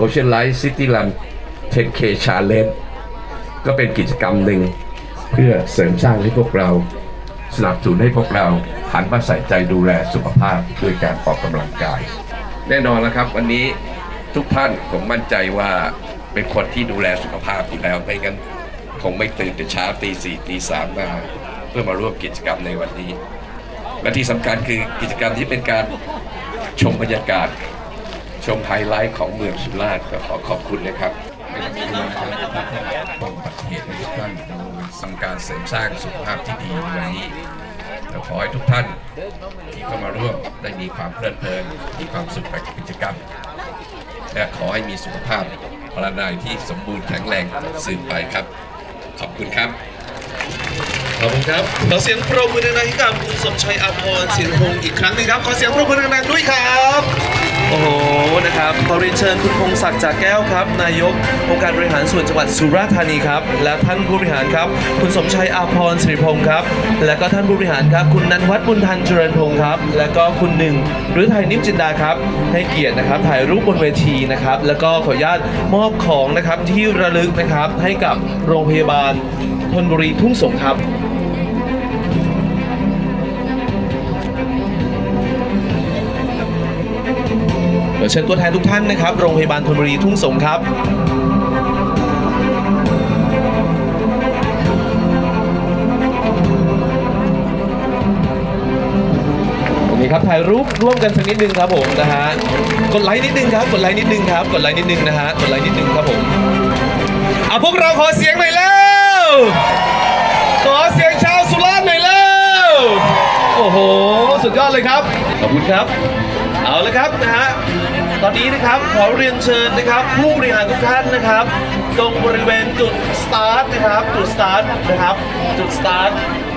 Ocean Light City Run 10K Challenge ก็เป็นกิจกรรมหนึ่งเพื่อเสริมสร้างให้พวกเรา สนับสนุนให้พวกเราหันมาใส่ใจดูแลสุขภาพด้วยการออกกำลังกาย แน่นอนแล้วครับ วันนี้ทุกท่านผมมั่นใจว่าเป็นคนที่ดูแลสุขภาพอยู่แล้วไม่งั้นคงไม่ตื่นแต่เช้าตีสี่ตีสามมาเพื่อมาร่วมกิจกรรมในวันนี้ และที่สำคัญคือกิจกรรมที่เป็นการชมบรรยากาศ ชมไฮไลท์ของเมืองสุราษฎร์ก็ขอขอบคุณนะครับไม่ต้องกันะครับที่ท่านป้องปัดเหตุให้ทุกท่านดูทำการเสริมสร้างสุขภาพที่ดีวันนี้ขอให้ทุกท่านที่เข้ามาร่วมได้มีความเพลิดเพลินมีความสุขกับกิจกรรม และขอให้มีสุขภาพพลานายที่สมบูรณ์แข็งแรงสืบไปครับ ขอบคุณครับ ขอบคุณครับ ขอเสียงปรบมือดังๆให้กับคุณสมชัยอภรณ์ศิลพงศ์อีกครั้งหนึงครับ ขอเสียงปรบมือดังๆด้วยครับ โอ้โหนะครับขอเรียนเชิญคุณพงศักดิ์จากแก้วครับ นายกองค์การบริหารส่วนจังหวัดสุราษฎร์ธานีครับ และท่านผู้บริหารครับ คุณสมชัยอาภรณ์ศิริพงศ์ครับ และก็ท่านผู้บริหารครับ คุณนันวัฒน์บุญทันเจริญพงศ์ครับ และก็คุณหนึ่งหรือไทยนิมจินดาครับ ให้เกียรตินะครับ ถ่ายรูปบนเวทีนะครับ แล้วก็ขออนุญาตมอบของนะครับที่ระลึกนะครับให้กับโรงพยาบาลธนบุรีทุ่งสงครับ ดี๋ยวเชิญตัวแทนทุกท่านนะครับ โรงพยาบาลธนบุรีทุ่งสงครับโอเคครับถ่ายรูปร่วมกันสักนิดนึงครับผมนะฮะกดไลค์นิดนึงครับกดไลค์นิดนึงครับกดไลค์นิดนึงนะฮะกดไลค์นิดนึงครับผมเอาพวกเราขอเสียงหน่อยแล้วขอเสียงชาวสุราษฎร์หน่อยแล้วโอ้โหสุดยอดเลยครับขอบคุณครับ เอาละครับนะฮะตอนนี้นะครับขอเรียนเชิญนะครับ ผู้บริหารทุกท่านนะครับ ตรงบริเวณจุดสตาร์ทนะครับจุดสตาร์ทนะครับจุดสตาร์ท